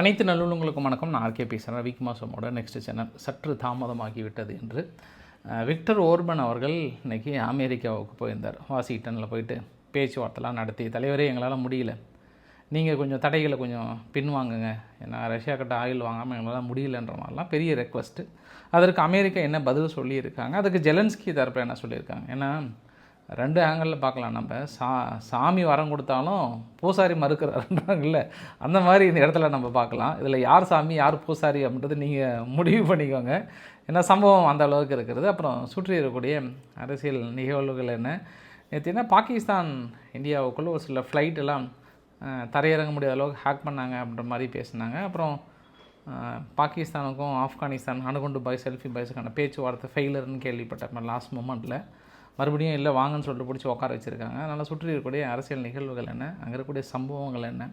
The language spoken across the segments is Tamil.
அனைத்து நல்லுள்ளங்களுக்கும் வணக்கம். நான் ஆர்கே பேசுகிறேன் விக்மாசமோட நெக்ஸ்ட் சேனல் சற்று தாமதமாகிவிட்டது என்று விக்டர் ஓர்பன் அவர்கள் இன்றைக்கி அமெரிக்காவுக்கு போயிருந்தார். வாஷிங்டனில் போயிட்டு பேச்சுவார்த்தைலாம் நடத்தி தலைவரே எங்களால் முடியல. நீங்கள் கொஞ்சம் தடைகளை கொஞ்சம் பின்வாங்குங்க. ஏன்னா ரஷ்யா கிட்ட ஆயில் வாங்காமல் எங்களால் முடியலன்ற மாதிரிலாம் பெரிய ரெக்வஸ்ட்டு அதற்கு அமெரிக்கா என்ன பதில் சொல்லியிருக்காங்க? அதுக்கு ஜெலன்ஸ்கி தரப்பில் என்ன சொல்லியிருக்காங்க? ஏன்னா ரெண்டு ஆங்கிளில் பார்க்கலாம் நம்ம. சா சாமி வரம் கொடுத்தாலும் பூசாரி மறுக்கிறாருன்றாங்கல்ல. அந்த மாதிரி இந்த இடத்துல நம்ம பார்க்கலாம். இதில் யார் சாமி யார் பூசாரி அப்படின்றது நீங்கள் முடிவு பண்ணிக்கோங்க. ஏன்னா சம்பவம் அந்த அளவுக்கு இருக்கிறது அப்புறம் சுற்றி இருக்கக்கூடிய அரசியல் நிகழ்வுகள் என்ன? நேற்று என்ன? பாகிஸ்தான் இந்தியாவுக்குள்ளே ஒரு சில ஃப்ளைட் எல்லாம் தரையிறங்க முடியாத அளவுக்கு ஹேக் பண்ணாங்க அப்படின்ற மாதிரி பேசினாங்க. அப்புறம் பாகிஸ்தானுக்கும் ஆப்கானிஸ்தான் அணுகுண்டு பாய் செல்ஃபி பாய்ஸுக்கான பேச்சுவார்த்தை ஃபெயிலர்னு கேள்விப்பட்டேன். லாஸ்ட் மூமெண்ட்டில் மறுபடியும் இல்லை வாங்கன்னு சொல்லிட்டு பிடிச்சி உட்கார வச்சுருக்காங்க. அதனால் சுற்றி இருக்கக்கூடிய அரசியல் நிகழ்வுகள் என்ன அங்கே இருக்கக்கூடிய சம்பவங்கள் என்ன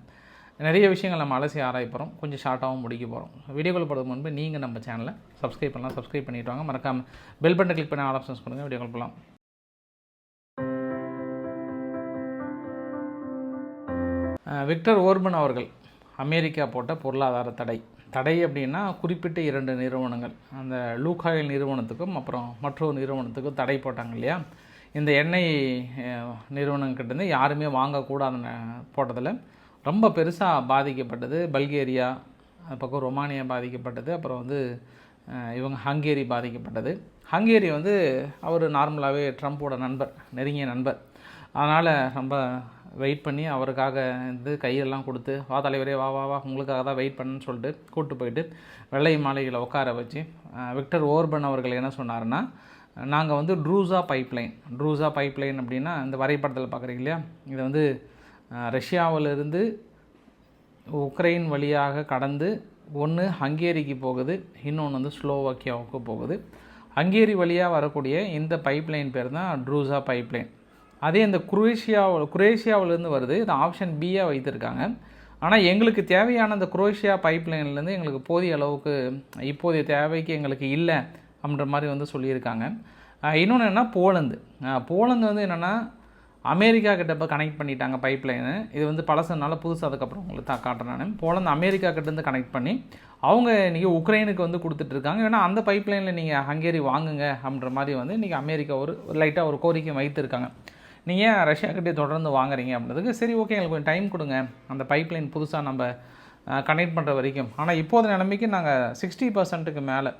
நிறைய விஷயங்கள் நம்ம அலசி ஆராய போகிறோம் கொஞ்சம் ஷார்ட்டாகவும் முடிக்க போகிறோம் வீடியோக்குள்ள போகிறதுக்கு முன்பு நீங்கள் நம்ம சேனலை சப்ஸ்கிரைப் பண்ணலாம். சப்ஸ்கிரைப் பண்ணிட்டு வாங்க. மறக்காமல் பெல் பட்டன் கிளிக் பண்ண ஆல் ஆப்ஷன்ஸ் கொடுங்க. வீடியோக்குள்ள போகலாம் விக்டர் ஓர்பன் அவர்கள் அமெரிக்கா போட்ட பொருளாதார தடை. தடை அப்படின்னா குறிப்பிட்ட இரண்டு நிறுவனங்கள். அந்த லூகாயில் நிறுவனத்துக்கும் அப்புறம் மற்றொரு நிறுவனத்துக்கும் தடை போட்டாங்க இல்லையா? இந்த எண்ணெய் நிறுவனங்கிட்டேருந்து யாருமே வாங்கக்கூடாதுன்னு போட்டதில் ரொம்ப பெருசாக பாதிக்கப்பட்டது பல்கேரியா அது பக்கம் ரொமானியா பாதிக்கப்பட்டது அப்புறம் வந்து இவங்க ஹங்கேரி பாதிக்கப்பட்டது. ஹங்கேரி வந்து அவர் நார்மலாகவே ட்ரம்ப்போட நண்பர் நெருங்கிய நண்பர். அதனால் ரொம்ப வெயிட் பண்ணி அவருக்காக வந்து கையெல்லாம் கொடுத்து வா தலைவரே வா வா வா உங்களுக்காக தான் வெயிட் பண்ணுன்னு சொல்லிட்டு கூப்பிட்டு போயிட்டு வெள்ளை மாளிகையில் உட்கார வச்சு விக்டர் ஓர்பன் அவர்கள் என்ன சொன்னார்னா நாங்கள் வந்து ட்ரூசா பைப்லைன் ட்ரூசா பைப்லைன் அப்படின்னா இந்த வரைபடத்தில் பார்க்குறீங்க இல்லையா? இது வந்து ரஷ்யாவிலிருந்து உக்ரைன் வழியாக கடந்து ஒன்று ஹங்கேரிக்கு போகுது இன்னொன்று வந்து ஸ்லோவாக்கியாவுக்கு போகுது. ஹங்கேரி வழியாக வரக்கூடிய இந்த பைப்லைன் பேர் தான் ட்ரூசா பைப்லைன் அதே இந்த குரேஷியாவில் குரேஷியாவிலேருந்து வருது. இது ஆப்ஷன் பியாக வைத்திருக்காங்க. ஆனால் எங்களுக்கு தேவையான இந்த குரோஷியா பைப்லைன்லேருந்து எங்களுக்கு போதிய அளவுக்கு இப்போதைய தேவைக்கு எங்களுக்கு இல்லை அப்படின்ற மாதிரி வந்து சொல்லியிருக்காங்க. இன்னொன்று என்ன போலந்து. போலந்து வந்து என்னென்னா அமெரிக்கா கிட்ட இப்போ கனெக்ட் பண்ணிட்டாங்க பைப்லைனு. இது வந்து பழசனால புதுசு அதுக்கப்புறம் உங்களுக்கு தான் காட்டுறேன் நான். போலந்து அமெரிக்கா கிட்டேருந்து கனெக்ட் பண்ணி அவங்க இன்றைக்கி உக்ரைனுக்கு வந்து கொடுத்துட்ருக்காங்க ஏன்னா அந்த பைப்லைனில் நீங்கள் ஹங்கேரி வாங்குங்க அப்படின்ற மாதிரி வந்து இன்றைக்கி அமெரிக்கா ஒரு லைட்டாக ஒரு கோரிக்கை வைத்திருக்காங்க. நீங்கள் ஏன் ரஷ்யா கிட்டே தொடர்ந்து வாங்குறீங்க அப்படின்றதுக்கு சரி ஓகே எங்களுக்கு கொஞ்சம் டைம் கொடுங்க. அந்த பைப்லைன் புதுசாக நம்ம கனெக்ட் பண்ணுற வரைக்கும். ஆனால் இப்போது நிலைமைக்கு நாங்கள் சிக்ஸ்டி பர்சன்ட்டுக்கு மேலே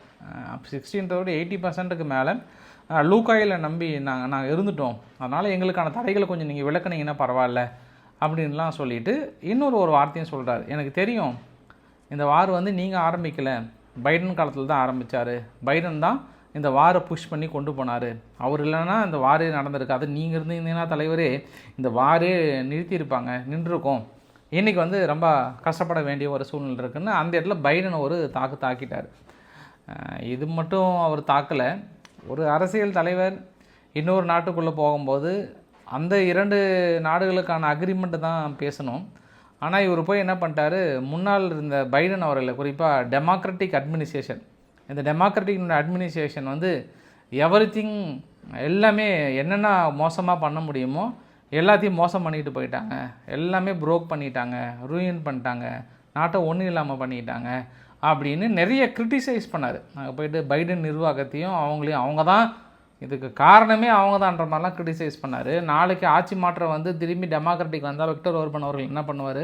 சிக்ஸ்டின்றதோட எயிட்டி பர்சன்ட்டுக்கு மேலே லூக்காயில் நம்பி நாங்கள் நாங்கள் இருந்துட்டோம். அதனால் எங்களுக்கான தடைகளை கொஞ்சம் நீங்கள் விளக்குனீங்கன்னா பரவாயில்ல அப்படின்லாம் சொல்லிட்டு இன்னொரு ஒரு வார்த்தையும் சொல்கிறார் எனக்கு தெரியும் இந்த வார் வந்து நீங்கள் ஆரம்பிக்கலை. பைடன் காலத்தில் தான் ஆரம்பித்தார் பைடன் தான் இந்த வாரை புஷ் பண்ணி கொண்டு போனார். அவர் இல்லைன்னா இந்த வாரே நடந்திருக்காது நீங்கள் இருந்தீங்கன்னா தலைவரே இந்த வாரே நிறுத்தியிருப்பாங்க நின்றுருக்கோம். இன்றைக்கி வந்து ரொம்ப கஷ்டப்பட வேண்டிய ஒரு சூழ்நிலை இருக்குன்னு அந்த இடத்துல பைடனை ஒரு தாக்கு தாக்கிட்டார். இது மட்டும் அவர் தாக்கலை. ஒரு அரசியல் தலைவர் இன்னொரு நாட்டுக்குள்ளே போகும்போது அந்த இரண்டு நாடுகளுக்கான அக்ரிமெண்ட்டு தான் பேசணும். ஆனால் இவர் போய் என்ன பண்ணிட்டாரு? முன்னால் இருந்த பைடன் அவர்களை குறிப்பாக டெமோக்ராட்டிக் அட்மினிஸ்ட்ரேஷன் இந்த டெமோக்ராட்டிக் அட்மினிஸ்ட்ரேஷன் வந்து எவ்ரி எல்லாமே என்னென்ன மோசமாக பண்ண முடியுமோ எல்லாத்தையும் மோசம் பண்ணிட்டு போயிட்டாங்க. எல்லாமே ப்ரோக் பண்ணிட்டாங்க ரூயின் பண்ணிட்டாங்க நாட்டை ஒன்றும் இல்லாமல் பண்ணிட்டாங்க அப்படின்னு நிறைய கிரிட்டிசைஸ் பண்ணார். நாங்கள் போயிட்டு பைடன் நிர்வாகத்தையும் அவங்களையும் அவங்க தான் இதுக்கு காரணமே அவங்க தான்ன்ற மாதிரிலாம் கிரிட்டிசைஸ் பண்ணார். நாளைக்கு ஆட்சி மாற்றம் வந்து திரும்பி டெமோக்ராட்டிக் வந்தால் விக்டர் ஓர்பன் அவர்கள் என்ன பண்ணுவார்?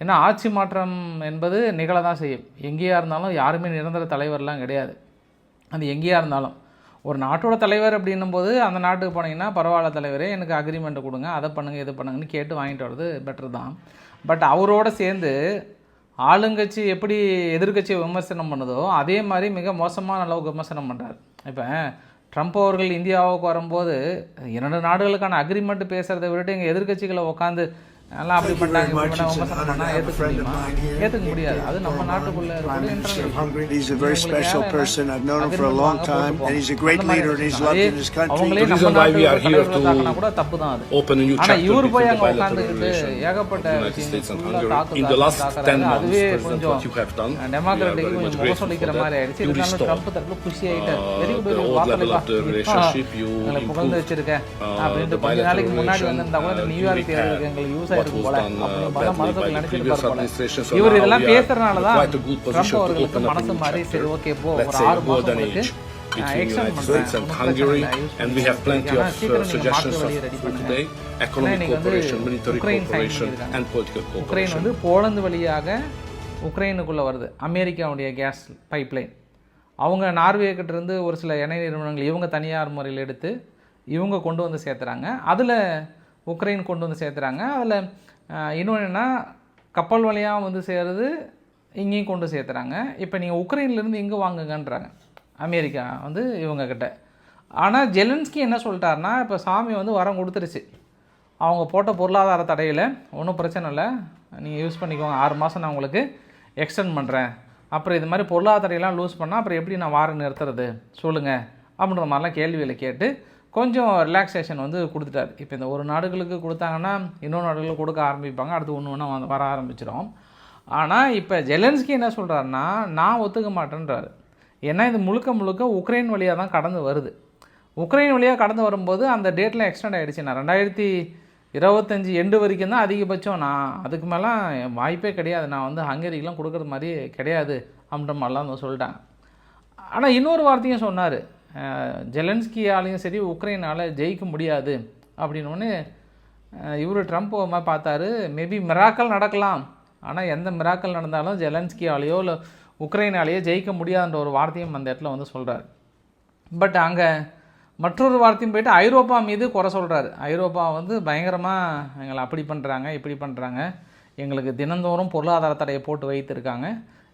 ஏன்னா ஆட்சி மாற்றம் என்பது நிகழ தான் செய்யும். எங்கேயா இருந்தாலும் யாருமே நிரந்தர தலைவர்லாம் கிடையாது. அது எங்கேயா இருந்தாலும். ஒரு நாட்டோட தலைவர் அப்படின்னும் போது அந்த நாட்டுக்கு போனீங்கன்னா பரவாயில்ல தலைவரே எனக்கு அக்ரிமெண்ட்டை கொடுங்க அதை பண்ணுங்கள் இது பண்ணுங்கன்னு கேட்டு வாங்கிட்டு வர்றது பெட்டர் தான். பட் அவரோட சேர்ந்து ஆளுங்கட்சி எப்படி எதிர்க்கட்சியை விமர்சனம் பண்ணுதோ அதே மாதிரி மிக மோசமான அளவுக்கு விமர்சனம் பண்ணுறார் இப்போ ட்ரம்ப் அவர்கள் இந்தியாவுக்கு வரும்போது இரண்டு நாடுகளுக்கான அக்ரிமெண்ட் பேசுகிறத விட்டுட்டு எங்கள் எதிர்கட்சிகளை உட்காந்து எல்லாம் அப்படி பண்ணாங்க ஏற்றுக்க ஏற்றுக்க முடியாது அது நம்ம நாட்டுக்குள்ளே இருக்கக்கூடிய internal issue. He's a very இவங்களுக்கு special யார் person. I've known him for a agreement long வாங்க time, போட்டு and he's a போங்க. great அந்த மாதிரி leader, and he's விஷயம். loved அதே in his country. அவங்களே The நம்ம reason why we நாட்டு are here தலைவர்களை to தாக்குனா கூட தப்பு தான் அது open a new ஆனா chapter இவர் between போய் the அங்க bilateral உட்காந்துக்கிட்டு relation ஏகப்பட்ட of the United விஷயங்கள் States and full-ஆ Hungary. தாக்கு In the தாக்கு last தாக்குறாரு. 10 months, அதுவே President, கொஞ்சம் what you have done, we are டெமோக்ராட்டிக்கு very much கொஞ்சம் முகம் grateful சொல்லிக்கிற for மாதிரி that. ஆயிடுச்சு You இருந்தாலும் restore ட்ரம்ப் தரப்புல குஷி ஆயிட்டார் uh, very the good old level of the relationship. You எங்களை improved புகழ்ந்து வச்சிருக்க uh, அப்படின்ட்டு the கொஞ்ச bilateral நாளைக்கு முன்னாடி relation, வந்திருந்தா கூட இந்த uh, நியூயார்க் you தேர்தலுக்கு repair போல. uh, பல நினைச்சிட்டு இவர் இதெல்லாம் பேசுறதுனால தான் ட்ரம்ப் அவர்களுக்கு மனசு மாறி சரி. ஓகே போ. ஒரு ஆறு age between United States and Hungary, இல்லை. Use and we have plenty ஆனா of uh, suggestions for today: economic வந்து cooperation, military Ukraine sign cooperation, பண்ணியிருக்காங்க and political உக்ரைன் cooperation. வந்து போலந்து வழியாக உக்ரைனுக்குள்ளே வருது. அமெரிக்காவுடைய கேஸ் பைப்லைன் அவங்க நார்வே கிட்ட இருந்து ஒரு சில எண்ணெய் நிறுவனங்கள் இவங்க தனியார் முறையில் எடுத்து இவங்க கொண்டு வந்து சேர்த்துறாங்க. அதில் உக்ரைன் கொண்டு வந்து சேர்த்துறாங்க. அதில் இன்னொன்று என்னென்னா கப்பல் வழியாக வந்து சேர்றது இங்கேயும் கொண்டு சேர்த்துறாங்க. இப்போ நீங்கள் உக்ரைன்லேருந்து இங்கே வாங்குங்கன்றாங்க. அமெரிக்கா வந்து இவங்கக்கிட்ட ஆனால் ஜெலன்ஸ்கி என்ன சொல்லிட்டாருன்னா இப்போ சாமி வந்து வரம் கொடுத்துருச்சு. அவங்க போட்ட பொருளாதார தடையில் ஒன்றும் பிரச்சனை இல்லை. நீங்கள் யூஸ் பண்ணிக்கோங்க ஆறு மாதம் நான் உங்களுக்கு எக்ஸ்டெண்ட் பண்ணுறேன் அப்புறம் இது மாதிரி பொருளாதார தடையெல்லாம் லூஸ் பண்ணால் அப்புறம் எப்படி நான் வாரம் நிறுத்துறது? சொல்லுங்கள் அப்படின்ற மாதிரிலாம் கேள்விகளை கேட்டு கொஞ்சம் ரிலாக்ஸேஷன் வந்து கொடுத்துட்டாரு. இப்போ இந்த ஒரு நாடுகளுக்கு கொடுத்தாங்கன்னா இன்னொரு நாடுகளுக்கு கொடுக்க ஆரம்பிப்பாங்க. அடுத்து ஒன்று ஒன்றா வர ஆரம்பிச்சிடும் ஆனால் இப்போ ஜெலன்ஸ்கி என்ன சொல்கிறாருன்னா நான் ஒத்துக்க மாட்டேன்றாரு. ஏன்னா இது முழுக்க முழுக்க உக்ரைன் வழியாக தான் கடந்து வருது. உக்ரைன் வழியாக கடந்து வரும்போது அந்த டேட்டில் எக்ஸ்டெண்ட் ஆகிடுச்சு நான் ரெண்டாயிரத்தி இருபத்தஞ்சி எண்டு வரைக்கும் தான் அதிகபட்சம். நான் அதுக்கு மேலே வாய்ப்பே கிடையாது. நான் வந்து ஹங்கேரிக்கெலாம் கொடுக்குறது மாதிரி கிடையாது அப்படின்ற மாதிரிலாம் வந்து சொல்லிட்டாங்க. ஆனால் இன்னொரு வார்த்தையும் சொன்னார். ஜெலன்ஸ்கியாலையும் சரி உக்ரைனால் ஜெயிக்க முடியாது அப்படின்னு இவர் ட்ரம்ப் ஒரு மாதிரி பார்த்தாரு. மேபி மிராக்கல் நடக்கலாம். ஆனால் எந்த மிராக்கல் நடந்தாலும் ஜெலன்ஸ்கியாலேயோ இல்லை உக்ரைனாலேயோ ஜெயிக்க முடியாதுன்ற ஒரு வார்த்தையும் அந்த இடத்துல வந்து சொல்கிறார் பட் அங்கே மற்றொரு வார்த்தையும் போயிட்டு ஐரோப்பா மீது குறை சொல்கிறாரு ஐரோப்பா வந்து பயங்கரமாக எங்களை அப்படி பண்ணுறாங்க இப்படி பண்ணுறாங்க எங்களுக்கு தினந்தோறும் பொருளாதார தடையை போட்டு வைத்திருக்காங்க.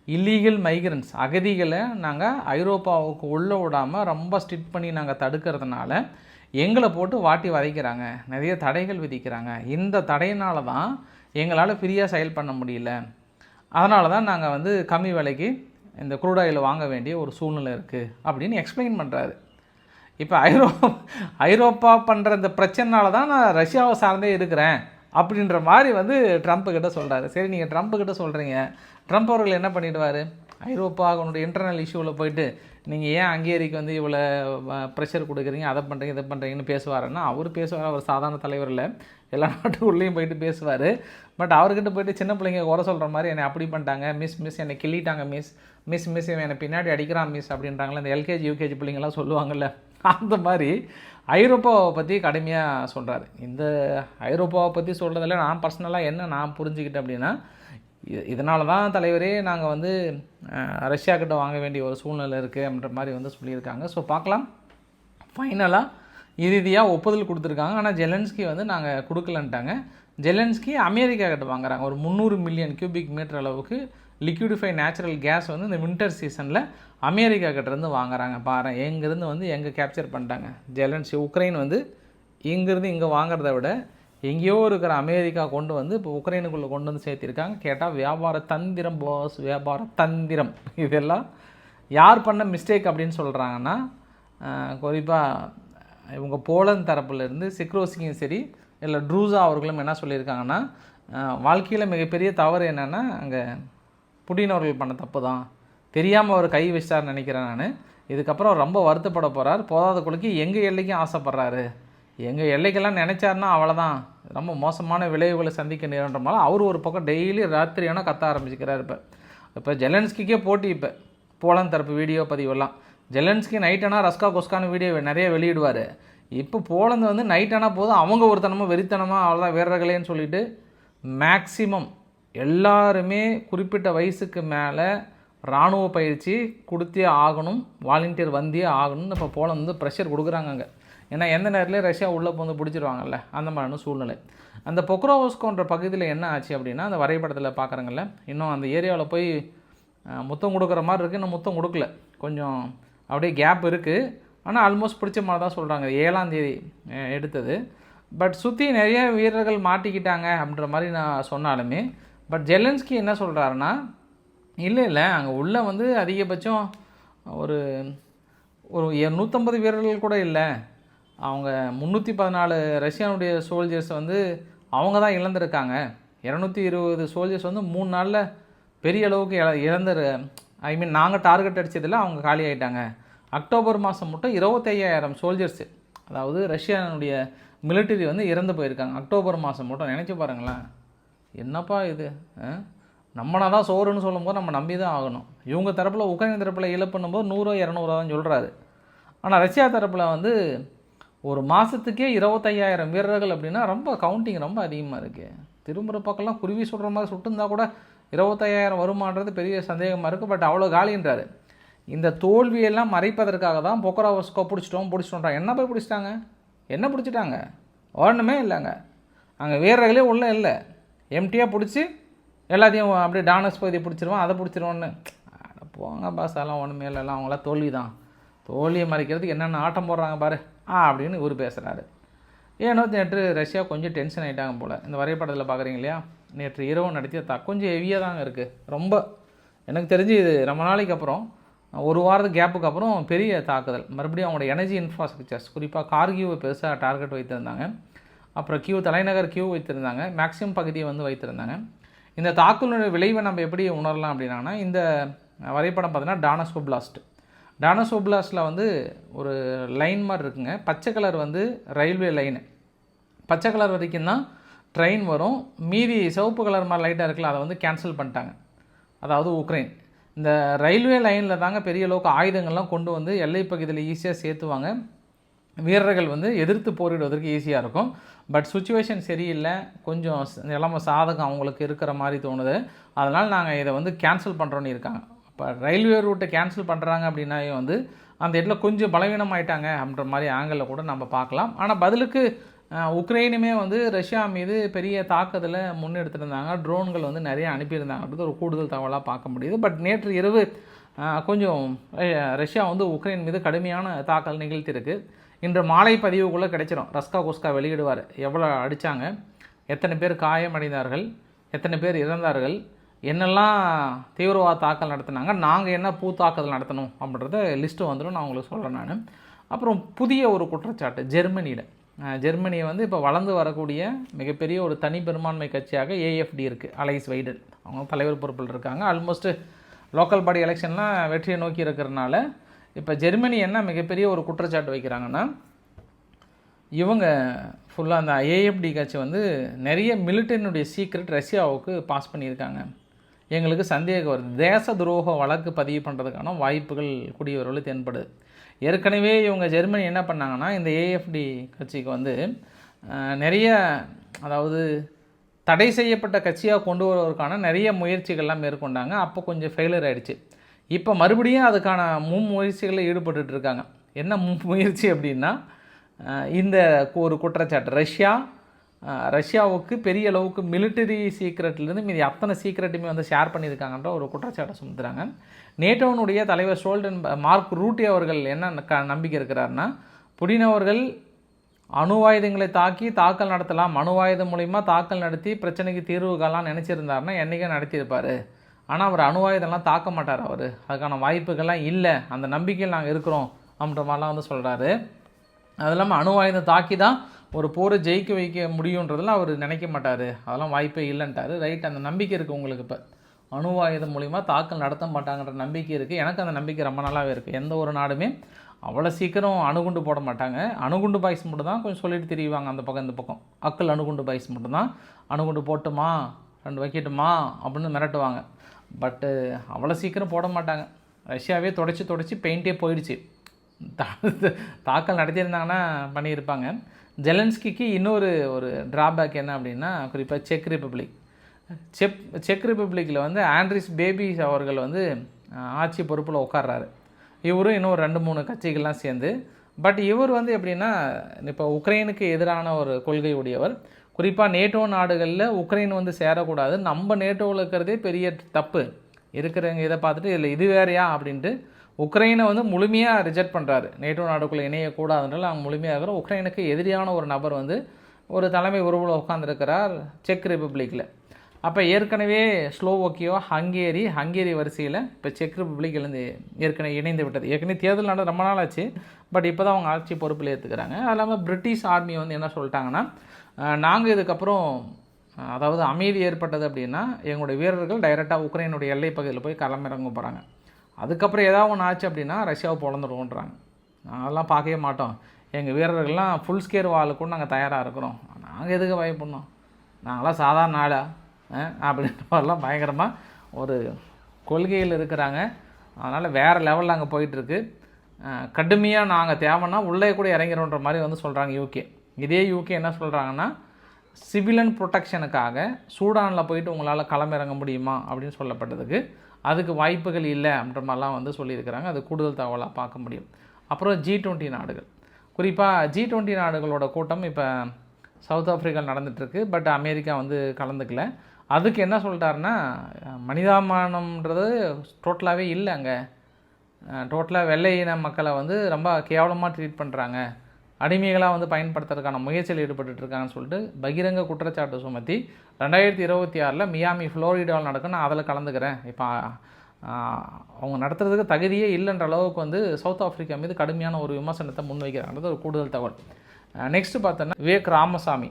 இல்லீகல் மைக்ரன்ஸ் அகதிகளை நாங்கள் ஐரோப்பாவுக்கு உள்ளே விடாமல் ரொம்ப ஸ்ட்ரிக்ட் பண்ணி நாங்கள் தடுக்கிறதுனால எங்களை போட்டு வாட்டி வதைக்கிறாங்க. நிறைய தடைகள் விதிக்கிறாங்க. இந்த தடையினால தான் எங்களால் ஃப்ரீயாக செயல் பண்ண முடியல. அதனால தான் நாங்கள் வந்து கம்மி விலைக்கு இந்த crude வாங்க வேண்டிய ஒரு சூழ்நிலை இருக்குது அப்படின்னு எக்ஸ்பிளைன் பண்ணுறாரு இப்போ ஐரோ ஐரோப்பா பண்ணுற இந்த பிரச்சனைனால தான் நான் ரஷ்யாவை சார்ந்தே இருக்கிறேன். அப்படின்ற மாதிரி வந்து ட்ரம்ப்பு கிட்ட சொல்கிறாரு சரி நீங்கள் ட்ரம்ப்பு கிட்ட சொல்கிறீங்க ட்ரம்ப் அவர்கள் என்ன பண்ணிடுவார்? ஐரோப்பா அவனுடைய இன்டர்னல் இஷ்யூவில் போயிட்டு நீங்கள் ஏன் அங்கேரிக்கு வந்து இவ்வளோ ப்ரெஷர் கொடுக்குறீங்க? அதை பண்ணுறீங்க இதை பண்ணுறீங்கன்னு பேசுவாருன்னா அவர் பேசுவார். அவர் சாதாரண தலைவர் இல்லை. எல்லா நாட்டுக்குள்ளேயும் போயிட்டு பேசுவார். பட் அவர்கிட்ட போயிட்டு சின்ன பிள்ளைங்க குறை சொல்கிற மாதிரி என்னை அப்படி பண்ணிட்டாங்க. மிஸ் மிஸ் என்னை கிள்ளிட்டாங்க மிஸ் மிஸ் மிஸ் இவன் என்னை பின்னாடி அடிக்கிறான் மிஸ் அப்படின்றாங்களே இந்த எல்கேஜி யூகேஜி பிள்ளைங்களாம் சொல்லுவாங்கல்ல. அந்த மாதிரி ஐரோப்பாவை பற்றி கடுமையாக சொல்கிறாரு இந்த ஐரோப்பாவை பற்றி சொல்கிறதில் நான் பர்சனலாக என்ன நான் புரிஞ்சுக்கிட்டேன் அப்படின்னா இதனால தான் தலைவரே நாங்கள் வந்து ரஷ்யா கிட்ட வாங்க வேண்டிய ஒரு சூழ்நிலை இருக்குது அப்படின்ற மாதிரி வந்து சொல்லியிருக்காங்க. ஸோ பார்க்கலாம். ஃபைனலாக இறுதியாக ஒப்புதல் கொடுத்துருக்காங்க. ஆனால் ஜெலன்ஸ்கி வந்து நாங்கள் கொடுக்கலன்ட்டாங்க. ஜெலன்ஸ்கி அமெரிக்கா கிட்ட வாங்குறாங்க. ஒரு முந்நூறு மில்லியன் கியூபிக் மீட்டர் அளவுக்கு லிக்யூடிஃபை நேச்சுரல் கேஸ் வந்து இந்த வின்டர் சீசனில் அமெரிக்கா கிட்டேருந்து வாங்குறாங்க. பாரு எங்கேருந்து வந்து எங்கே கேப்சர் பண்ணிட்டாங்க. ஜெலன்சி உக்ரைன் வந்து இங்கேருந்து இங்கே வாங்குறத விட எங்கேயோ இருக்கிற அமெரிக்கா கொண்டு வந்து இப்போ உக்ரைனுக்குள்ளே கொண்டு வந்து சேர்த்திருக்காங்க. கேட்டால் வியாபார தந்திரம் பாஸ் வியாபார தந்திரம். இதெல்லாம் யார் பண்ண மிஸ்டேக் அப்படின்னு சொல்கிறாங்கன்னா குறிப்பாக இவங்க போலந்து தரப்புலேருந்து சிக்ரோசிக்கும் சரி இல்லை ட்ரூசா அவர்களும் என்ன சொல்லியிருக்காங்கன்னா வாழ்க்கையில் மிகப்பெரிய தவறு என்னென்னா அங்கே புட்டின் அவர்கள் பண்ண தப்பு தான். தெரியாமல் அவர் கை வச்சிட்டாருன்னு நினைக்கிறேன் நான். இதுக்கப்புறம் ரொம்ப வருத்தப்பட போகிறார் போதாத குழுக்கு எங்கள் எல்லைக்கும் ஆசைப்பட்றாரு. எங்கள் எல்லைக்கெல்லாம் நினச்சாருன்னா அவ்வளோதான் ரொம்ப மோசமான விளைவுகளை சந்திக்க நேரன்றமால அவர் ஒரு பக்கம் டெய்லி ராத்திரி ஆனால் கத்த ஆரம்பிச்சுக்கிறார் இப்போ. இப்போ ஜெலன்ஸ்கிக்கே போட்டி இப்போ. போலந்து தரப்பு வீடியோ பதிவெல்லாம். ஜெலன்ஸ்கி நைட்டானா ரஸ்கா கொஸ்கான வீடியோ நிறைய வெளியிடுவார். இப்போ போலந்து வந்து நைட் ஆனால் போதும். அவங்க ஒருத்தனமாக வெறித்தனமாக அவ்வளோதான் வீரர்களேன்னு சொல்லிட்டு மேக்சிமம் எல்லாருமே குறிப்பிட்ட வயசுக்கு மேலே இராணுவ பயிற்சி கொடுத்தே ஆகணும் வாலண்டியர் வந்தே ஆகணும்னு இப்போ போலந்து வந்து ப்ரெஷர் கொடுக்குறாங்க அங்கே. ஏன்னா எந்த நேரத்துலையும் ரஷ்யா உள்ளே வந்து பிடிச்சிருவாங்கல்ல அந்த மாதிரியான சூழ்நிலை. அந்த பொக்ரோவோஸ்கோன்ற பகுதியில் என்ன ஆச்சு அப்படின்னா அந்த வரைபடத்தில் பார்க்குறாங்கல்ல இன்னும் அந்த ஏரியாவில் போய் முத்தம் கொடுக்குற மாதிரி இருக்குது இன்னும் முத்தம் கொடுக்கல. கொஞ்சம் அப்படியே கேப் இருக்குது ஆனால் ஆல்மோஸ்ட் பிடிச்ச மாதிரி தான் சொல்கிறாங்க ஏழாம் தேதி எடுத்தது. பட் சுற்றி நிறைய வீரர்கள் மாட்டிக்கிட்டாங்க அப்படின்ற மாதிரி நான் சொன்னாலுமே பட் ஜெலன்ஸ்கி என்ன சொல்கிறாருன்னா இல்லை இல்லை அங்கே உள்ள வந்து அதிகபட்சம் ஒரு ஒரு நூற்றம்பது வீரர்கள் கூட இல்லை. அவங்க முந்நூற்றி பதினாலு ரஷ்யானுடைய சோல்ஜர்ஸ் வந்து அவங்க தான் இழந்திருக்காங்க. இரநூத்தி இருபது சோல்ஜர்ஸ் வந்து மூணு நாளில் பெரிய அளவுக்கு இழ இழந்துரு ஐ மீன் நாங்கள் டார்கெட் அடித்ததில் அவங்க காலி ஆகிட்டாங்க அக்டோபர் மாதம் மட்டும் இருபத்தையாயிரம் சோல்ஜர்ஸு அதாவது ரஷ்யானுடைய மிலிட்டரி வந்து இறந்து போயிருக்காங்க. அக்டோபர் மாதம் மட்டும் நினச்சி பாருங்களேன். என்னப்பா இது ஆ? நம்மனா தான் சோறுன்னு சொல்லும்போது நம்ம நம்பி தான் ஆகணும். இவங்க தரப்பில் உக்ரைன் தரப்பில் இழப்புன்னும் நூறோ இரநூறுவா தான் சொல்கிறாரு ஆனால் ரஷ்யா தரப்பில் வந்து ஒரு மாதத்துக்கே இருபத்தையாயிரம் வீரர்கள் அப்படின்னா ரொம்ப கவுண்டிங் ரொம்ப அதிகமாக இருக்குது திரும்புகிற பக்கம்லாம் குருவி சுடுற மாதிரி சுட்டுருந்தா கூட இருபத்தையாயிரம் வருமானது பெரிய சந்தேகமாக இருக்குது பட் அவ்வளோ காலின்றார். இந்த தோல்வியெல்லாம் மறைப்பதற்காக தான் பொக்கராவஸ்கோ பிடிச்சிட்டோம் பிடிச்சிட்டோன்றாங்க என்ன போய் பிடிச்சிட்டாங்க? என்ன பிடிச்சிட்டாங்க? ஒன்றுமே இல்லைங்க. அங்கே வீரர்களே உள்ளே இல்லை. எம்டியாக பிடிச்சி எல்லாத்தையும் அப்படியே டானஸ் பகுதியை பிடிச்சிருவான் அதை பிடிச்சிருவோன்னு. போங்க பாஸ் அதெல்லாம் ஒன்றுமே இல்லை எல்லாம் அவங்களாம் தோல்வி தான். தோல்வியை மறைக்கிறதுக்கு என்னென்ன ஆட்டம் போடுறாங்க பாரு ஆ அப்படின்னு இவர் பேசுகிறாரு ஏனோ நேற்று ரஷ்யா கொஞ்சம் டென்ஷன் ஆகிட்டாங்க போல். இந்த வரைபடத்தில் பார்க்குறீங்க இல்லையா? நேற்று இரவு நடத்திய தா கொஞ்சம் ஹெவியாக தாங்க இருக்குது ரொம்ப எனக்கு தெரிஞ்சு இது ரொம்ப நாளைக்கு அப்புறம் ஒரு வாரத்துக்கு கேப்புக்கு அப்புறம் பெரிய தாக்குதல். மறுபடியும் அவங்களோட எனர்ஜி இன்ஃப்ராஸ்ட்ரக்சர்ஸ் குறிப்பாக கார்கியூவை பெருசாக டார்கெட் வைத்திருந்தாங்க. அப்புறம் கியூ தலைநகர் கியூ வைத்திருந்தாங்க. மேக்ஸிமம் பகுதியை வந்து வைத்திருந்தாங்க. இந்த தாக்குதலுடைய விளைவை நம்ம எப்படி உணரலாம் அப்படின்னா இந்த வரைபடம் பார்த்தீங்கன்னா டானசோப்ளாஸ்ட் பிளாஸ்ட் வந்து ஒரு லைன் மாதிரி இருக்குங்க. பச்சை கலர் வந்து ரயில்வே லைனு பச்சை கலர் வரைக்கும் தான் ட்ரெயின் வரும். மீதி சிவப்பு கலர் மாதிரி லைட்டாக இருக்குல்ல அதை வந்து கேன்சல் பண்ணிட்டாங்க. அதாவது உக்ரைன் இந்த ரயில்வே லைனில் தாங்க பெரிய அளவுக்கு ஆயுதங்கள்லாம் கொண்டு வந்து எல்லை பகுதியில் ஈஸியாக சேர்த்துவாங்க. வீரர்கள் வந்து எதிர்த்து போரிடுவதற்கு ஈஸியாக இருக்கும். பட் சுச்சுவேஷன் சரியில்லை. கொஞ்சம் நிலம நிலைமை சாதகம் அவங்களுக்கு இருக்கிற மாதிரி தோணுது. அதனால் நாங்கள் இதை வந்து கேன்சல் பண்ணுறோன்னு இருக்காங்க. இப்போ ரயில்வே ரூட்டை கேன்சல் பண்ணுறாங்க அப்படின்னாவே வந்து அந்த இடத்துல கொஞ்சம் பலவீனம் ஆயிட்டாங்க அப்படின்ற மாதிரி ஆங்கிளில் கூட நம்ம பார்க்கலாம். ஆனால் பதிலுக்கு உக்ரைனுமே வந்து ரஷ்யா மீது பெரிய தாக்குதலை முன்னெடுத்திருந்தாங்க. ட்ரோன்கள் வந்து நிறைய அனுப்பியிருந்தாங்கன்றது ஒரு கூடுதல் தகவலாக பார்க்க முடியுது. பட் நேற்று இரவு கொஞ்சம் ரஷ்யா வந்து உக்ரைன் மீது கடுமையான தாக்கல் நிகழ்த்தியிருக்கு. இன்று மாலை பதிவுக்குள்ளே கிடைச்சிடும் ரஸ்கா குஸ்கா வெளியிடுவார். எவ்வளோ அடித்தாங்க எத்தனை பேர் காயமடைந்தார்கள்? எத்தனை பேர் இறந்தார்கள்? என்னெல்லாம் தீவிரவாத தாக்கல் நடத்தினாங்க? நாங்கள் என்ன பூ தாக்குதல் நடத்தணும் அப்படின்றத லிஸ்ட்டு வந்துடும். நான் உங்களுக்கு சொல்கிறேன் நான். அப்புறம் புதிய ஒரு குற்றச்சாட்டு ஜெர்மனியில். ஜெர்மனியை வந்து இப்போ வளர்ந்து வரக்கூடிய மிகப்பெரிய ஒரு தனி பெரும்பான்மை கட்சியாக ஏஎஃப்டி இருக்குது அலைஸ் வைடல் அவங்க தலைவர் பொறுப்பில் இருக்காங்க. ஆல்மோஸ்ட்டு லோக்கல் பாடி எலெக்ஷன்லாம் வெற்றியை நோக்கி இருக்கிறனால இப்போ ஜெர்மனி என்ன மிகப்பெரிய ஒரு குற்றச்சாட்டு வைக்கிறாங்கன்னா இவங்க ஃபுல்லாக அந்த ஏஎஃப்டி கட்சி வந்து நிறைய மிலிட்டரினுடைய சீக்ரெட் ரஷ்யாவுக்கு பாஸ் பண்ணியிருக்காங்க. எங்களுக்கு சந்தேகம் வருது. தேச துரோக வழக்கு பதிவு பண்ணுறதுக்கான வாய்ப்புகள் கூடியவர்கள் தென்படுது. ஏற்கனவே இவங்க ஜெர்மனி என்ன பண்ணாங்கன்னா இந்த ஏஎஃப்டி கட்சிக்கு வந்து நிறைய அதாவது தடை செய்யப்பட்ட கட்சியாக கொண்டு வருவதற்கான நிறைய முயற்சிகள்லாம் மேற்கொண்டாங்க. அப்போ கொஞ்சம் ஃபெயிலியர் ஆகிடுச்சு இப்போ மறுபடியும் அதுக்கான முன்முயற்சிகளில் ஈடுபட்டு இருக்காங்க என்ன முன்முயற்சி அப்படின்னா இந்த ஒரு குற்றச்சாட்டு. ரஷ்யா ரஷ்யாவுக்கு பெரிய அளவுக்கு மிலிட்டரி சீக்ரெட்லேருந்து மீதி அத்தனை சீக்ரெட்டுமே வந்து ஷேர் பண்ணியிருக்காங்கன்ற ஒரு குற்றச்சாட்டை சுமத்துறாங்க. நேட்டோனுடைய தலைவர் ஷோல்டன் மார்க் ரூட்டி அவர்கள் என்ன க நம்பிக்கை இருக்கிறாருன்னா புடின் அவர்கள் அணுவாயுதங்களை தாக்கி தாக்கல் நடத்தலாம். அணுவாயுதம் மூலிமா தாக்கல் நடத்தி பிரச்சனைக்கு தீர்வு காணலாம் நினச்சிருந்தாருன்னா என்றைக்கே நடத்தியிருப்பார். ஆனால் அவர் அணுவாயுதெல்லாம் தாக்க மாட்டார் அவர். அதுக்கான வாய்ப்புகள்லாம் இல்லை. அந்த நம்பிக்கையில் நாங்கள் இருக்கிறோம் அப்படின்ற மாதிரிலாம் வந்து சொல்கிறாரு அது இல்லாமல் அணுவாயுதம் தாக்கி தான் ஒரு போரை ஜெயிக்க வைக்க முடியுன்றதெல்லாம் அவர் நினைக்க மாட்டார். அதெல்லாம் வாய்ப்பே இல்லைன்ட்டாரு. ரைட் அந்த நம்பிக்கை இருக்குது உங்களுக்கு இப்போ. அணுவாயுதம் மூலிமா தாக்கல் நடத்த மாட்டாங்கன்ற நம்பிக்கை இருக்குது எனக்கு அந்த நம்பிக்கை ரொம்ப நாளாகவே இருக்குது எந்த ஒரு நாடுமே அவ்வளோ சீக்கிரம் அணுகுண்டு போட மாட்டாங்க. அணுகுண்டு பாய்ஸ் மட்டும் தான் கொஞ்சம் சொல்லிட்டு தெரியுவாங்க அந்த பக்கம் இந்த பக்கம். அக்கல் அணுகுண்டு பாய்ஸ் மட்டும்தான். அணுகுண்டு போட்டுமா? ரெண்டு வைக்கட்டுமா? அப்படின்னு மிரட்டுவாங்க. பட்டு uh, அவ்வளோ சீக்கிரம் போட மாட்டாங்க. ரஷ்யாவே தொடச்சி தொடச்சி பெயிண்டே போயிடுச்சு தா- தாக்கல் நடத்தியிருந்தாங்கன்னா பண்ணியிருப்பாங்க. ஜெலன்ஸ்கிக்கு இன்னொரு ஒரு ட்ராபேக் என்ன அப்படின்னா குறிப்பாக செக் ரிப்பப்ளிக் செக் செக் ரிப்பப்ளிக்கில் வந்து ஆண்ட்ரிஸ் பேபிஸ் அவர்கள் வந்து ஆட்சி பொறுப்பில் உட்கார்றாரு. இவரும் இன்னும் ரெண்டு மூணு கட்சிகள்லாம் சேர்ந்து. பட் இவர் வந்து எப்படின்னா இப்போ உக்ரைனுக்கு எதிரான ஒரு கொள்கை உடையவர். குறிப்பாக நேட்டோ நாடுகளில் உக்ரைன் வந்து சேரக்கூடாது. நம்ம நேட்டோவில் இருக்கிறதே பெரிய தப்பு. இருக்கிறவங்க இதை பார்த்துட்டு இதில் இது வேறையா? அப்படின்ட்டு உக்ரைனை வந்து முழுமையாக ரிஜெக்ட் பண்ணுறாரு நேட்டோ நாடுக்குள்ளே இணையக்கூடாதுன்றால் அவங்க முழுமையாக இருக்கிற உக்ரைனுக்கு எதிரியான ஒரு நபர் வந்து ஒரு தலைமை உருவில் உட்காந்துருக்கிறார் செக் ரிப்பப்ளிக்கில் அப்போ ஏற்கனவே ஸ்லோவோக்கியோ ஹங்கேரி ஹங்கேரி வரிசையில் இப்போ செக் ரிப்பப்ளிக் இருந்து ஏற்கனவே இணைந்து விட்டது. ஏற்கனவே தேர்தல் நடந்து ரொம்ப நாள் ஆச்சு. பட் இப்போ தான் அவங்க ஆட்சி பொறுப்பில் ஏற்றுக்கிறாங்க அது இல்லாமல் பிரிட்டிஷ் ஆர்மி வந்து என்ன சொல்லிட்டாங்கன்னா நாங்கள் இதுக்கப்புறம் அதாவது அமைதி ஏற்பட்டது அப்படின்னா எங்களுடைய வீரர்கள் டைரெக்டாக உக்ரைனுடைய எல்லை பகுதியில் போய் களமிறங்க போகிறாங்க அதுக்கப்புறம் ஏதாவது ஒன்று ஆச்சு அப்படின்னா ரஷ்யாவை பிறந்துடுவோன்றாங்க அதெல்லாம் பார்க்கவே மாட்டோம். எங்கள் வீரர்கள்லாம் ஃபுல் ஸ்கேர் வாளுக்கும் நாங்கள் தயாராக இருக்கிறோம். நாங்கள் எதுக்கு பயப்படணும்? நாங்களாம் சாதாரண ஆளா? அப்படின்ற மாதிரிலாம் பயங்கரமாக ஒரு கொள்கையில் இருக்கிறாங்க. அதனால் வேறு லெவலில் அங்கே போயிட்டுருக்கு கடுமையாக நாங்கள் தேவைன்னா உள்ளே கூட இறங்கிறோன்ற மாதிரி வந்து சொல்கிறாங்க யூகே இதே யூகே என்ன சொல்கிறாங்கன்னா சிவிலன் ப்ரொடெக்ஷனுக்காக சூடானில் போயிட்டு உங்களால் களமிறங்க முடியுமா? அப்படின்னு சொல்லப்பட்டதுக்கு அதுக்கு வாய்ப்புகள் இல்லை அப்படின்ற மாதிரிலாம் வந்து சொல்லியிருக்கிறாங்க. அது கூடுதல் தகவலாக பார்க்க முடியும். அப்புறம் ஜி டுவெண்ட்டி நாடுகள். குறிப்பாக ஜி டுவெண்ட்டி நாடுகளோட கூட்டம் இப்போ சவுத் ஆஃப்ரிக்கா நடந்துகிட்ருக்கு பட் அமெரிக்கா வந்து கலந்துக்கல. அதுக்கு என்ன சொல்லிட்டாருன்னா மனிதாமானம்ன்றது டோட்டலாகவே இல்லை அங்கே. டோட்டலாக வெள்ளை இன மக்களை வந்து ரொம்ப கேவலமாக ட்ரீட் பண்ணுறாங்க அடிமைகளாக வந்து பயன்படுத்துறதுக்கான முயற்சியில் ஈடுபட்டுட்டு இருக்காங்கன்னு சொல்லிட்டு பகிரங்க குற்றச்சாட்டு சுமத்தி ரெண்டாயிரத்தி இருபத்தி ஆறில் மியாமி ஃப்ளோரிடாவில் நடக்கும் நான் அதில் கலந்துக்கிறேன். இப்போ அவங்க நடத்துறதுக்கு தகுதியே இல்லைன்ற அளவுக்கு வந்து சவுத் ஆஃப்ரிக்கா மீது கடுமையான ஒரு விமர்சனத்தை முன்வைக்கிறாங்கிறது ஒரு கூடுதல் தகவல். நெக்ஸ்ட் பார்த்தோன்னா விவேக் ராமசாமி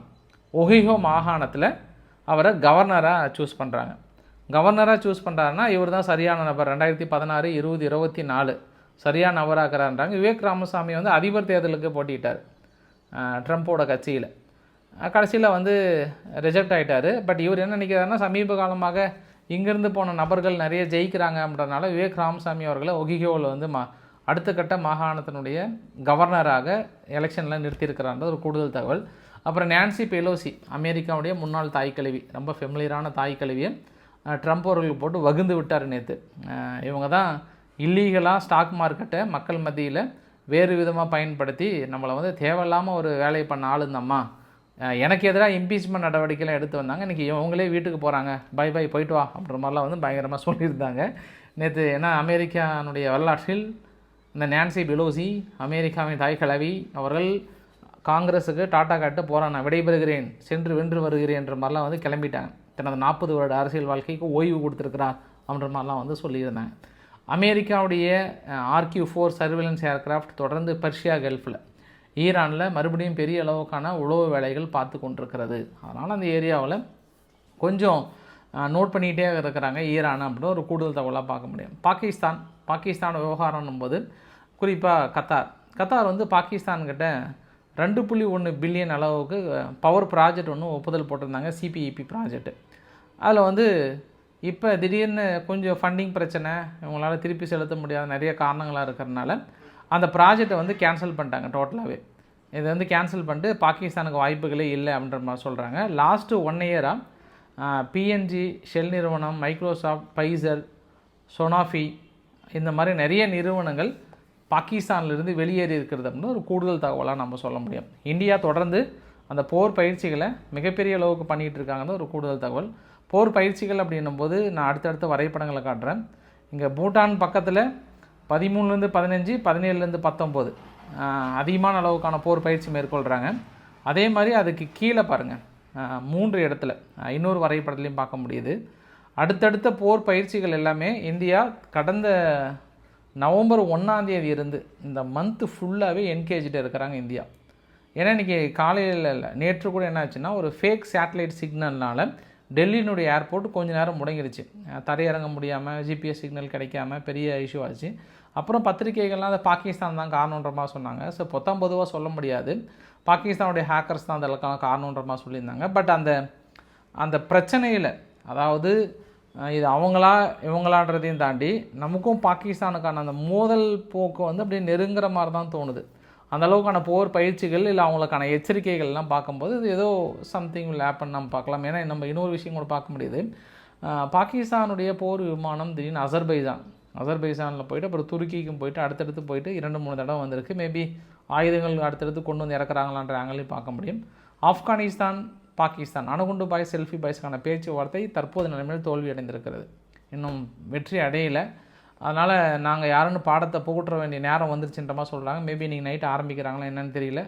ஒஹிஹோ மாகாணத்தில் அவரை கவர்னராக சூஸ் பண்ணுறாங்க கவர்னராக சூஸ் பண்ணுறாருன்னா இவர் தான் சரியான நபர். ரெண்டாயிரத்தி பதினாறு இருபது இருபத்தி நாலு. சரியான நபராகிறான்றாங்க விவேக் ராமசாமி வந்து அதிபர் தேர்தலுக்கு போட்டிட்டார் ட்ரம்ப்போட கட்சியில். கடைசியில் வந்து ரிஜெக்ட் ஆகிட்டார் பட் இவர் என்ன நினைக்கிறாருன்னா சமீப காலமாக இங்கேருந்து போன நபர்கள் நிறைய ஜெயிக்கிறாங்க அப்படின்றதுனால விவேக் ராமசாமி அவர்களை ஒகிகோவில் வந்து மா அடுத்த கட்ட மாகாணத்தினுடைய கவர்னராக எலெக்ஷனில் நிறுத்தியிருக்கிறான்றது ஒரு கூடுதல் தகவல். அப்புறம் நான்சி பெலோசி அமெரிக்காவுடைய முன்னாள் தாய் கழுவி ரொம்ப ஃபெமிலியரான தாய் கழுவியை ட்ரம்ப் அவர்களுக்கு போட்டு வகுந்து விட்டார் நேற்று இவங்க தான் இல்லீகலாக ஸ்டாக் மார்க்கெட்டை மக்கள் மத்தியில் வேறு விதமாக பயன்படுத்தி நம்மளை வந்து தேவையில்லாமல் ஒரு வேலையை பண்ண ஆளுந்தம்மா எனக்கு எதிராக இம்பீச்மெண்ட் நடவடிக்கைலாம் எடுத்து வந்தாங்க. இன்றைக்கி இவங்களே வீட்டுக்கு போகிறாங்க பை பை போயிட்டு வா அப்படின்ற மாதிரிலாம் வந்து பயங்கரமாக சொல்லியிருந்தாங்க. நேற்று ஏன்னா அமெரிக்கானுடைய வரலாற்றில் இந்த நான்சி பெலோசி அமெரிக்காவின் தாய் கலவி அவர்கள் காங்கிரஸுக்கு டாட்டா காட்டு போகிறான் நான் விடைபெறுகிறேன் சென்று வென்று வருகிறேன் என்ற மாதிரிலாம் வந்து கிளம்பிட்டாங்க. தனது நாற்பது வருட அரசியல் வாழ்க்கைக்கு ஓய்வு கொடுத்துருக்குறா அப்படின்ற மாதிரிலாம் வந்து சொல்லியிருந்தாங்க. அமெரிக்காவுடைய ஆர்கியூ ஃபோர் சர்வேலன்ஸ் ஏர்கிராஃப்ட் தொடர்ந்து பர்ஷியா கல்ஃபில். ஈரானில் மறுபடியும் பெரிய அளவுக்கான உளவு வேலைகள் பார்த்து கொண்டிருக்கிறது. அதனால் அந்த ஏரியாவில் கொஞ்சம் நோட் பண்ணிகிட்டே இருக்கிறாங்க ஈரான் அப்படின்னு ஒரு கூடுதல் தகவலாக பார்க்க முடியும். பாகிஸ்தான் பாகிஸ்தான் விவகாரம் போது குறிப்பாக கத்தார். கத்தார் வந்து பாகிஸ்தான்கிட்ட ரெண்டு புள்ளி ஒன்று பில்லியன் அளவுக்கு பவர் ப்ராஜெக்ட் ஒன்று ஒப்புதல் போட்டிருந்தாங்க சிபிஇபி ப்ராஜெக்ட் அதில் வந்து இப்போ திடீர்னு கொஞ்சம் ஃபண்டிங் பிரச்சனை இவங்களால் திருப்பி செலுத்த முடியாத நிறைய காரணங்களாக இருக்கிறனால அந்த ப்ராஜெக்டை வந்து கேன்சல் பண்ணிட்டாங்க டோட்டலாகவே இது வந்து கேன்சல் பண்ணிட்டு பாகிஸ்தானுக்கு வாய்ப்புகளே இல்லை அப்படின்ற மாதிரி சொல்கிறாங்க லாஸ்ட்டு ஒன் இயராக பிஎன்ஜி ஷெல் நிறுவனம் மைக்ரோசாஃப்ட் பைசர் சொனாஃபி இந்த மாதிரி நிறைய நிறுவனங்கள் பாகிஸ்தான்லேருந்து வெளியேறி இருக்கிறது அப்படின்னு ஒரு கூடுதல் தகவலாக நம்ம சொல்ல முடியும். இந்தியா தொடர்ந்து அந்த போர் பயிற்சிகளை மிகப்பெரிய அளவுக்கு பண்ணிகிட்டு இருக்காங்கன்னு ஒரு கூடுதல் தகவல். போர் பயிற்சிகள் அப்படின்னும் போது நான் அடுத்தடுத்த வரைபடங்களை காட்டுறேன். இங்கே பூட்டான் பக்கத்தில் பதிமூணுலேருந்து பதினஞ்சு பதினேழுலேருந்து பத்தொம்போது அதிகமான அளவுக்கான போர் பயிற்சி மேற்கொள்கிறாங்க அதே மாதிரி அதுக்கு கீழே பாருங்கள் மூன்று இடத்துல இன்னொரு வரைபடத்துலையும் பார்க்க முடியுது. அடுத்தடுத்த போர் பயிற்சிகள் எல்லாமே இந்தியா கடந்த நவம்பர் ஒன்றாந்தேதி இருந்து இந்த மந்த்து ஃபுல்லாகவே என்கேஜிட்டு இருக்கிறாங்க இந்தியா. ஏன்னா இன்றைக்கி காலையில் இல்லை நேற்று கூட என்ன ஆச்சுன்னா ஒரு ஃபேக் சேட்டலைட் சிக்னல்னால டெல்லியினுடைய ஏர்போர்ட் கொஞ்ச நேரம் முடங்கிடுச்சு. தரையிறங்க முடியாமல் ஜிபிஎஸ் சிக்னல் கிடைக்காம பெரிய இஷ்யூ ஆச்சு. அப்புறம் பத்திரிகைகள்லாம் அதை பாகிஸ்தான் தான் காரணன்ற மாதிரி சொன்னாங்க. ஸோ பொத்தாம் பொதுவாக சொல்ல முடியாது. பாகிஸ்தானுடைய ஹேக்கர்ஸ் தான் அதற்கான காரணன்ற மாதிரி சொல்லியிருந்தாங்க. பட் அந்த அந்த பிரச்சனையில் அதாவது இது அவங்களா இவங்களான்றதையும் தாண்டி நமக்கும் பாகிஸ்தானுக்கான அந்த மோதல் போக்கு வந்து அப்படியே நெருங்குற மாதிரி தான் தோணுது. அந்த அளவுக்கான போர் பயிற்சிகள் இல்லை அவங்களுக்கான எச்சரிக்கைகள்லாம் பார்க்கும்போது இது ஏதோ சம்திங் வில் happen நம்ம பார்க்கலாம். ஏன்னா நம்ம இன்னொரு விஷயம் கூட பார்க்க முடியுது. பாகிஸ்தானுடைய போர் விமானம் திடீர்னு அசர்பைஜான். அசர்பைசானில் போயிட்டு அப்புறம் துருக்கிக்கும் போயிட்டு அடுத்தடுத்து போயிட்டு இரண்டு மூணு தடவை வந்திருக்கு. மேபி ஆயுதங்கள் அடுத்தடுத்து கொண்டு வந்து இறக்குறாங்களான்ற ஆங்கிலையும் பார்க்க முடியும். ஆப்கானிஸ்தான் பாகிஸ்தான். அணுகுண்டு பாய் செல்ஃபி பாய்ஸ்க்கான பேச்சுவார்த்தை தற்போது நிலைமையில் தோல்வி அடைந்திருக்கிறது இன்னும் வெற்றி அடையலை. அதனால் நாங்கள் யாருன்னு பாடத்தை புகுற்ற வேண்டிய நேரம் வந்துருச்சுன்ற மாதிரி சொல்கிறாங்க மேபி நீங்கள் நைட்டு ஆரம்பிக்கிறாங்களா என்னன்னு தெரியல.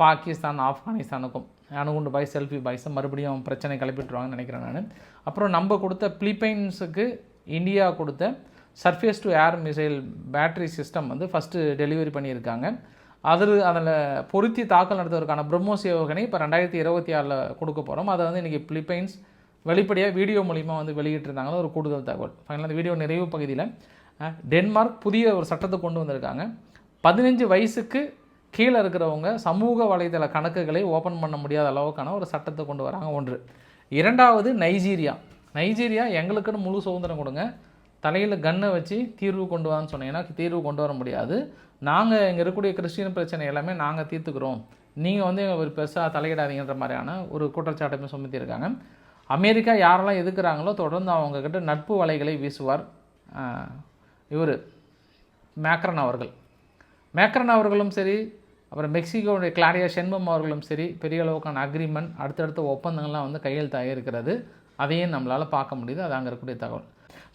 பாகிஸ்தான் ஆப்கானிஸ்தானுக்கும். அணுகுண்டு பாய் செல்ஃபி பாய்ஸை மறுபடியும் பிரச்சனை கிளப்பிட்டுருவாங்கன்னு நினைக்கிறேன் நான். அப்புறம் நம்ம கொடுத்த பிலிப்பைன்ஸுக்கு இந்தியா கொடுத்த surface to air missile battery system வந்து ஃபஸ்ட்டு டெலிவரி பண்ணியிருக்காங்க. அதில் அதில் பொருத்தி தாக்கல் நடத்துவதற்கான பிரம்மோஸ் ஏவுகணை இப்போ ரெண்டாயிரத்தி இருபத்தி ஆறில் கொடுக்க போகிறோம் அதை வந்து இன்றைக்கி பிலிப்பைன்ஸ் வெளிப்படையாக வீடியோ மூலிமா வந்து வெளியிட்டிருந்தாங்களோ ஒரு கூடுதல் தகவல். ஃபைனலாக அந்த வீடியோ நிறைவு பகுதியில் டென்மார்க் புதிய ஒரு சட்டத்தை கொண்டு வந்திருக்காங்க. பதினஞ்சு வயசுக்கு கீழே இருக்கிறவங்க சமூக வலைதள கணக்குகளை ஓப்பன் பண்ண முடியாத அளவுக்கான ஒரு சட்டத்தை கொண்டு வராங்க ஒன்று. இரண்டாவது நைஜீரியா. நைஜீரியா எங்களுக்குன்னு முழு சுதந்திரம் கொடுங்க. தலையில் கன்னை வச்சு தீர்வு கொண்டு வான்னு சொன்னீங்கன்னா தீர்வு கொண்டு வர முடியாது. நாங்கள் இங்கே இருக்கக்கூடிய கிறிஸ்டின் பிரச்சனை எல்லாமே நாங்கள் தீர்த்துக்கிறோம். நீங்கள் வந்து ஒரு பெருசாக தலையிடாதீங்கன்ற மாதிரியான ஒரு குற்றச்சாட்டுமே சுமத்தியிருக்காங்க. அமெரிக்கா யாரெல்லாம் எதுக்குறாங்களோ தொடர்ந்து அவங்கக்கிட்ட நட்பு வலைகளை வீசுவார் இவர் மேக்ரன் அவர்கள். மேக்ரன் அவர்களும் சரி அப்புறம் மெக்சிகோவுடைய கிளாரியா செண்பம் அவர்களும் சரி பெரிய அளவுக்கான அக்ரிமெண்ட் அடுத்தடுத்த ஒப்பந்தங்கள்லாம் வந்து கையெழுத்தாக இருக்கிறது அதையும் நம்மளால் பார்க்க முடியுது. அது அங்கே இருக்கக்கூடிய தகவல்.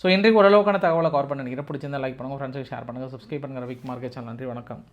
ஸோ இன்றைக்கு ஓரளவுக்கான தகவலை கவர் பண்ண நினைக்கிறேன். பிடிச்சிருந்தா லைக் பண்ணுங்கள் ஃப்ரெண்ட்ஸுக்கு ஷேர் பண்ணுங்கள் சப்ஸ்கிரைப் பண்ணுங்கள் விக் மார்க்கெட் சேனல் நன்றி வணக்கம்.